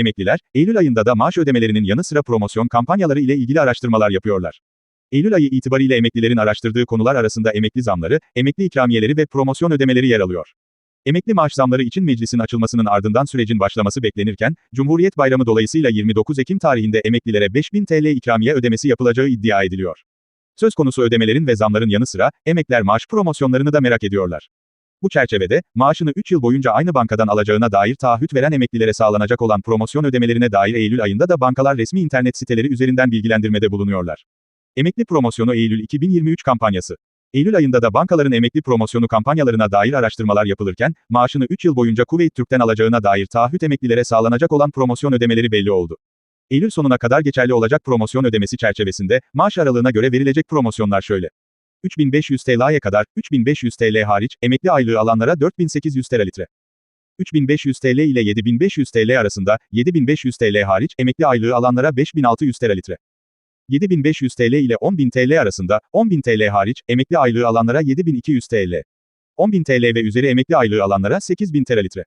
Emekliler, Eylül ayında da maaş ödemelerinin yanı sıra promosyon kampanyaları ile ilgili araştırmalar yapıyorlar. Eylül ayı itibariyle emeklilerin araştırdığı konular arasında emekli zamları, emekli ikramiyeleri ve promosyon ödemeleri yer alıyor. Emekli maaş zamları için meclisin açılmasının ardından sürecin başlaması beklenirken, Cumhuriyet Bayramı dolayısıyla 29 Ekim tarihinde emeklilere 5000 TL ikramiye ödemesi yapılacağı iddia ediliyor. Söz konusu ödemelerin ve zamların yanı sıra, emekler maaş promosyonlarını da merak ediyorlar. Bu çerçevede, maaşını 3 yıl boyunca aynı bankadan alacağına dair taahhüt veren emeklilere sağlanacak olan promosyon ödemelerine dair Eylül ayında da bankalar resmi internet siteleri üzerinden bilgilendirmede bulunuyorlar. Emekli Promosyonu Eylül 2023 kampanyası. Eylül ayında da bankaların emekli promosyonu kampanyalarına dair araştırmalar yapılırken, maaşını 3 yıl boyunca Kuveyt Türk'ten alacağına dair taahhüt emeklilere sağlanacak olan promosyon ödemeleri belli oldu. Eylül sonuna kadar geçerli olacak promosyon ödemesi çerçevesinde, maaş aralığına göre verilecek promosyonlar şöyle. 3500 TL'ye kadar, 3500 TL hariç, emekli aylığı alanlara 4800 TL litre. 3500 TL ile 7500 TL arasında, 7500 TL hariç, emekli aylığı alanlara 5600 TL litre. 7500 TL ile 10.000 TL arasında, 10.000 TL hariç, emekli aylığı alanlara 7200 TL. 10.000 TL ve üzeri emekli aylığı alanlara 8000 TL litre.